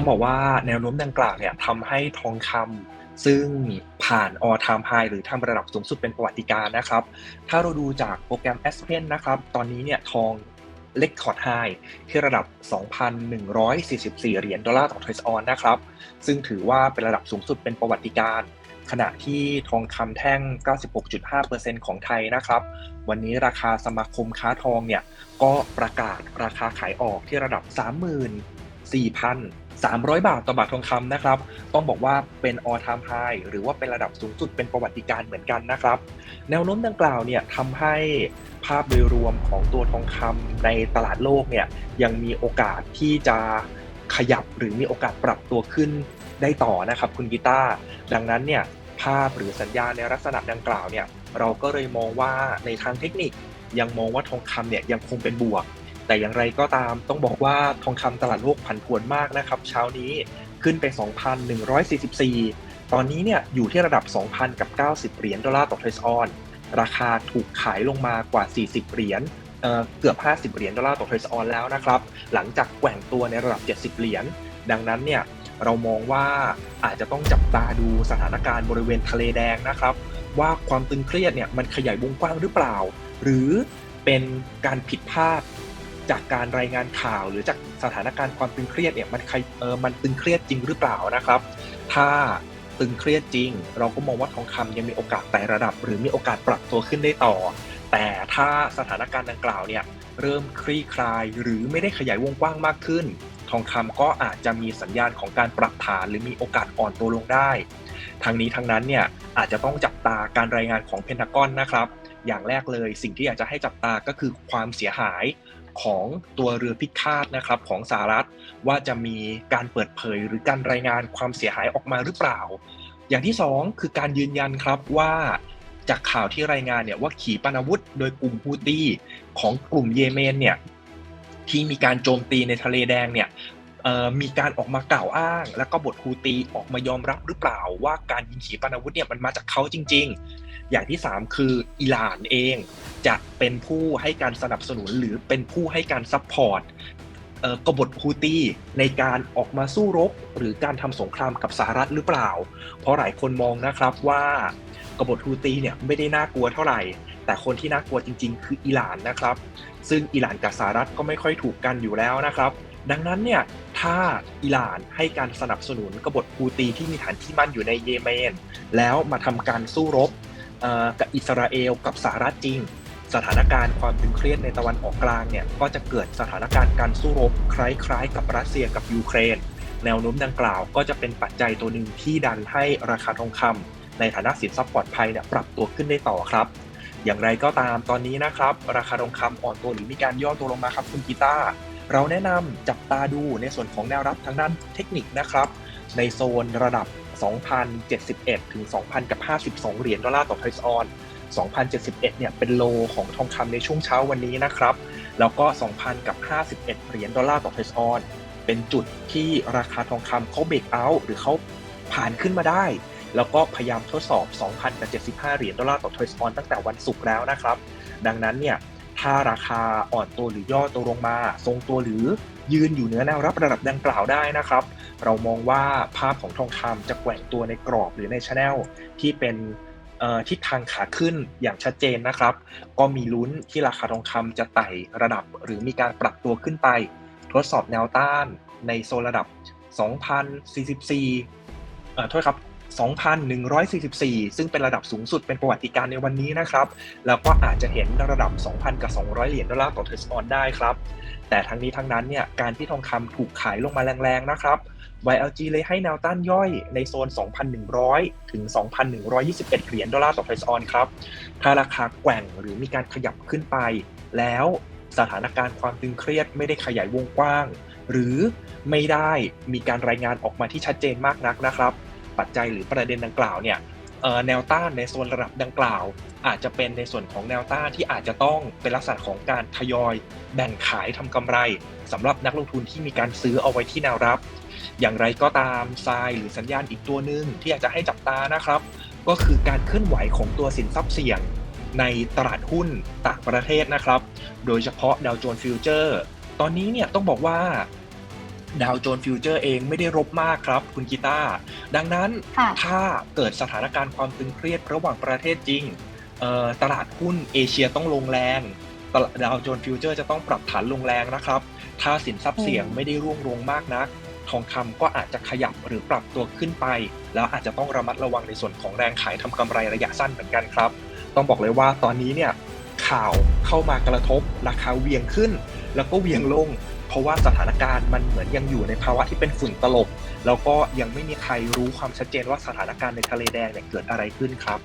ต้องบอกว่าแนวโน้มดังกล่าวเนี่ยทำให้ทองคำซึ่งผ่าน all time high หรือทำระดับสูงสุดเป็นประวัติการนะครับ ถ้าเราดูจากโปรแกรม Aspen นะครับ ตอนนี้เนี่ยทองเล็กคอร์ดไฮที่ระดับ 2,144 เหรียญดอลลาร์ต่อทรัสออนนะครับ ซึ่งถือว่าเป็นระดับสูงสุดเป็นประวัติการขณะที่ทองคำแท่ง 96.5%ของไทยนะครับ วันนี้ราคาสมาคมค้าทองเนี่ย ก็ประกาศราคาขายออกที่ระดับ 34,000 300 บาทต่อบาททองคำนะครับ ต้องบอกว่าเป็น all time high หรือว่าเป็นระดับสูงสุดเป็นประวัติการ์เหมือนกันนะครับ แนวโน้มดังกล่าวเนี่ยทำให้ภาพโดยรวมของตัวทองคำในตลาดโลกเนี่ยยังมีโอกาสที่จะขยับหรือมีโอกาสปรับตัวขึ้นได้ต่อนะครับคุณกีตาร์ดังนั้นเนี่ยภาพหรือสัญญาณในลักษณะดังกล่าวเนี่ยเราก็เลยมองว่าในทางเทคนิคยังมองว่าทองคำเนี่ยยังคงเป็นบวก แต่อย่างไรก็ตามต้องบอกว่าทองคำตลาดโลกผันผวนมากนะครับ เช้านี้ขึ้นไป 2,144 ตอนนี้เนี่ยอยู่ที่ระดับ 2,000 กับ 90 เหรียญดอลลาร์ต่อเทรซออน ราคาถูกขายลงมากว่า 40 เหรียญเเกือบ 50 เหรียญดอลลาร์ต่อเทรซออนแล้วนะครับ หลังจากแกว่งตัวในระดับ 70 เหรียญ ดังนั้นเนี่ยเรามองว่าอาจจะต้องจับตาดูสถานการณ์บริเวณทะเลแดงนะครับ ว่าความตึงเครียดเนี่ยมันขยายวงกว้างหรือเปล่า หรือเป็นการผิดพลาด จากการรายงานข่าวหรือจากสถานการณ์ความตึงเครียดเนี่ยมันใครเออมันตึงเครียดจริงหรือเปล่านะครับ ถ้าตึงเครียดจริง เราก็มองว่าทองคำยังมีโอกาสไต่ระดับ หรือมีโอกาสปรับตัวขึ้นได้ต่อ แต่ถ้าสถานการณ์ดังกล่าวเนี่ยเริ่มคลี่คลายหรือไม่ได้ขยายวงกว้างมากขึ้น ทองคำก็อาจจะมีสัญญาณของการปรับฐาน หรือมีโอกาสอ่อนตัวลงได้ทางนี้ทางนั้นเนี่ยอาจจะต้องจับตาการรายงานของเพนทากอนนะครับ อย่างแรกเลยสิ่งที่อยากจะให้จับตาก็คือความเสียหาย ของตัวเรือพิฆาตนะครับของสหรัฐว่าจะมีการเปิดเผยหรือการรายงานความเสียหายออกมาหรือเปล่า อย่างที่ 2 คือการยืนยันครับว่าจากข่าวที่รายงานเนี่ยว่าขีปนาวุธโดยกลุ่มฮูตี้ของกลุ่มเยเมนเนี่ยที่มีการโจมตีในทะเลแดงเนี่ย มีการออกมากล่าวอ้าง แล้วก็บทฮูตีออกมายอมรับหรือเปล่า ว่าการยิงขีปนาวุธเนี่ยมันมาจากเขาจริง ๆ อย่างที่ 3 คืออิหร่านเองจะเป็นผู้ให้การสนับสนุนหรือเป็นผู้ให้การซัพพอร์ตกบฏฮูตีในการออกมาสู้รบ หรือการทำสงครามกับสหรัฐหรือเปล่า เพราะหลายคนมองนะครับว่ากบฏฮูตีเนี่ยไม่ได้น่ากลัวเท่าไหร่ แต่คนที่น่ากลัวจริง ๆ คืออิหร่านนะครับ ซึ่งอิหร่านกับสหรัฐก็ไม่ค่อยถูกกันอยู่แล้วนะครับ ดังนั้นเนี่ย ถ้าอิหร่านให้การสนับสนุนกบฏฮูตีที่มีฐานที่มั่นอยู่ในเยเมน แล้วมาทำการสู้รบกับอิสราเอลกับสหรัฐจริง สถานการณ์ความตึงเครียดในตะวันออกกลางเนี่ยก็จะเกิดสถานการณ์การสู้รบคล้ายๆ กับรัสเซียกับยูเครน แนวโน้มดังกล่าวก็จะเป็นปัจจัยตัวหนึ่งที่ดันให้ราคาทองคำในฐานะสินทรัพย์ปลอดภัยเนี่ยปรับตัวขึ้นได้ต่อครับ อย่างไรก็ตามตอนนี้นะครับ ราคาทองคำอ่อนตัวหรือมีการย่อตัวลงมาครับคุณกีตาร์ เราแนะนำจับตาดูในส่วนของแนวรับทางด้านเทคนิคนะครับ ในโซนระดับ 2,071 ถึง 2,052 เหรียญดอลลาร์ต่อไทรออน2071 เนี่ยเป็นโลของทองคำในช่วงเช้าวันนี้นะครับ แล้วก็ 2,051 เหรียญดอลลาร์ต่อเทรซออนเป็นจุดที่ราคาทองคำเขาเบรกเอาท์หรือเขาผ่านขึ้นมาได้ แล้วก็พยายามทดสอบ 2,075 เหรียญดอลลาร์ต่อเทรซออนตั้งแต่วันศุกร์แล้วนะครับ ดังนั้นเนี่ย ถ้าราคาอ่อนตัวหรือย่อตัวลงมา ทรงตัวหรือยืนอยู่เหนือแนวรับระดับดังกล่าวได้นะครับ เรามองว่าภาพของทองคำจะแกว่งตัวในกรอบหรือในชแนลที่เป็นทิศทางขาขึ้นอย่างชัดเจนนะครับ ก็มีลุ้นที่ราคาทองคำจะไต่ระดับหรือมีการปรับตัวขึ้นไป ทดสอบแนวต้านในโซนระดับ 2,044เอ่อโทษครับ 2,144 ซึ่งเป็นระดับสูงสุดเป็นประวัติการในวันนี้นะครับ แล้วก็อาจจะเห็นระดับ 2,000 กับ 200 เหรียญดอลลาร์ต่อเทสออนได้ครับ แต่ทั้งนี้ทั้งนั้นเนี่ย การที่ทองคำถูกขายลงมาแรงๆ นะครับ YLG เลยให้แนวต้านย่อยในโซน 2,100 ถึง 2,121 เหรียญดอลลาร์ต่อไพรซ์ออนครับ ถ้าราคาแกว่งหรือมีการขยับขึ้นไป แล้วสถานการณ์ความตึงเครียดไม่ได้ขยายวงกว้าง หรือไม่ได้มีการรายงานออกมาที่ชัดเจนมากนักนะครับ ปัจจัยหรือประเด็นดังกล่าวเนี่ยแนวต้านในโซนระดับดังกล่าว อาจจะเป็นในส่วนของแนวต้านที่อาจจะต้องเป็นลักษณะของการทยอยแบ่งขายทำกำไรสำหรับนักลงทุนที่มีการซื้อเอาไว้ที่แนวรับ อย่างไรก็ตามทรายหรือสัญญาณอีกตัวหนึ่งที่อยากจะให้จับตานะครับ ก็คือการเคลื่อนไหวของตัวสินทรัพย์เสี่ยง ในตลาดหุ้นต่างประเทศนะครับ โดยเฉพาะดาวโจนส์ฟิวเจอร์ตอนนี้เนี่ยต้องบอกว่า ดาวโจนส์ฟิวเจอร์เองไม่ได้รบมากครับ คุณกีตาร์ดังนั้นค่ะถ้าเกิดสถานการณ์ความตึงเครียดระหว่างประเทศจริงเอ่อตลาดหุ้นเอเชียต้องลงแรงตลาดดาวโจนส์ฟิวเจอร์จะต้องปรับฐานลงแรงนะครับ ถ้าสินทรัพย์เสี่ยงอืมไม่ได้ร่วงโรงมากนัก ทองคำก็อาจจะขยับหรือปรับตัวขึ้นไป แล้วอาจจะต้องระมัดระวังในส่วนของแรงขายทำกำไรระยะสั้นเหมือนกันครับ ต้องบอกเลยว่าตอนนี้เนี่ยข่าวเข้ามากระทบราคาเหวียงขึ้น แล้วก็เวียงลง เพราะว่าสถานการณ์มันเหมือนยังอยู่ในภาวะที่เป็นฝุ่นตลบ แล้วก็ยังไม่มีใครรู้ความชัดเจนว่าสถานการณ์ในทะเลแดงเนี่ยเกิดอะไรขึ้นครับ